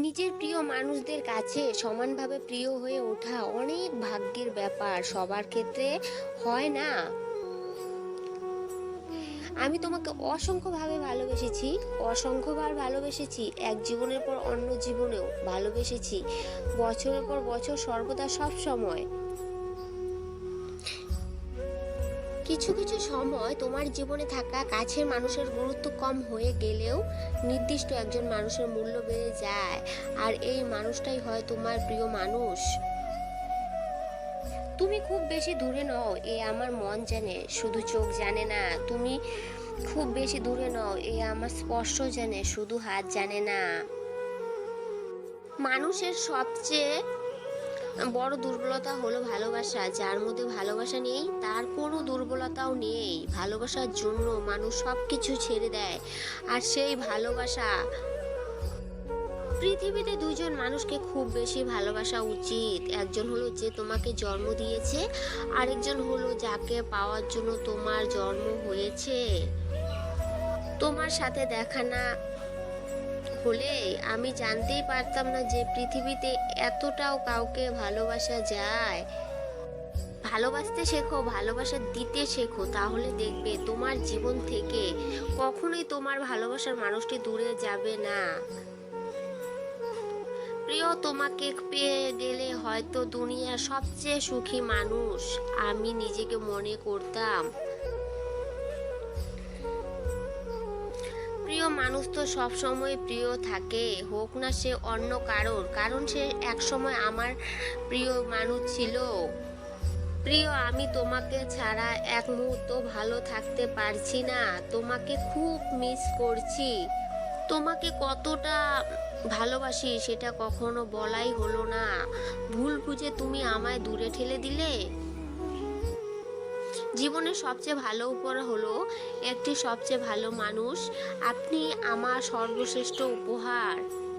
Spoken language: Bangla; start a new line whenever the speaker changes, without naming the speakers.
নিজের প্রিয় মানুষদের কাছে সমানভাবে প্রিয় হয়ে ওঠা অনেক ভাগ্যের ব্যাপার, সবার ক্ষেত্রে হয় না। আমি তোমাকে অসংখ্যভাবে ভালোবেসেছি, অসংখ্যবার ভালোবেসেছি, এক জীবনের পর অন্য জীবনেও ভালোবেসেছি। বছরের পর বছর সর্বদা সব সময় কিছু কিছু সময় তোমার জীবনে থাকা কাছের মানুষের গুরুত্ব কম হয়ে গেলেও নির্দিষ্ট একজন মানুষের মূল্য বেড়ে যায়। আর এই মানুষটাই হয় তোমার প্রিয় মানুষ। তুমি খুব বেশি দূরে নও, এ আমার মন জানে। শুধু চোখ জানে না, তুমি খুব বেশি দূরে নও, এ আমার স্পর্শ জানে। শুধু হাত জানে না। মানুষের সবচেয়ে বড় দুর্বলতা হলো ভালোবাসা, যার মধ্যে ভালোবাসা নেই, তার কোনো দুর্বলতাও নেই। ভালোবাসার জন্য মানুষ সব কিছু ছেড়ে দেয়, আর সেই ভালোবাসা পৃথিবীতে দুজন মানুষকে খুব বেশি ভালোবাসা উচিত। একজন হলো যে তোমাকে জন্ম দিয়েছে, আরেকজন হলো যাকে পাওয়ার জন্য তোমার জন্ম হয়েছে। তোমার সাথে দেখা না হলে আমি জানতেই পারতাম না যে পৃথিবীতে এতটাও কাউকে ভালোবাসা যায়। ভালোবাসতে শেখো, ভালোবাসা দিতে শেখো, তাহলে দেখবে তোমার জীবন থেকে কখনোই তোমার ভালোবাসার মানুষটি দূরে যাবে না। প্রিয়, তোমাকে পেয়ে গেলে হয়তো দুনিয়ার সবচেয়ে সুখী মানুষ আমি নিজেকে মনে করতাম। প্রিয় মানুষ তো সব সময় প্রিয় থাকে, হোক না সে অন্য কারোর, কারণ সে এক সময় আমার প্রিয় মানুষ ছিল। প্রিয়, আমি তোমাকে ছাড়া এক মুহূর্ত ভালো থাকতে পারছি না, তোমাকে খুব মিস করছি। তোমাকে কতটা ভালোবাসি সেটা কখনো বলাই হলো না। ভুল বুঝে তুমি আমায় দূরে ঠেলে দিলে? জীবনের সবচেয়ে ভালো উপহার হলো একটি সবচেয়ে ভালো মানুষ। আপনি আমার সর্বশ্রেষ্ঠ উপহার।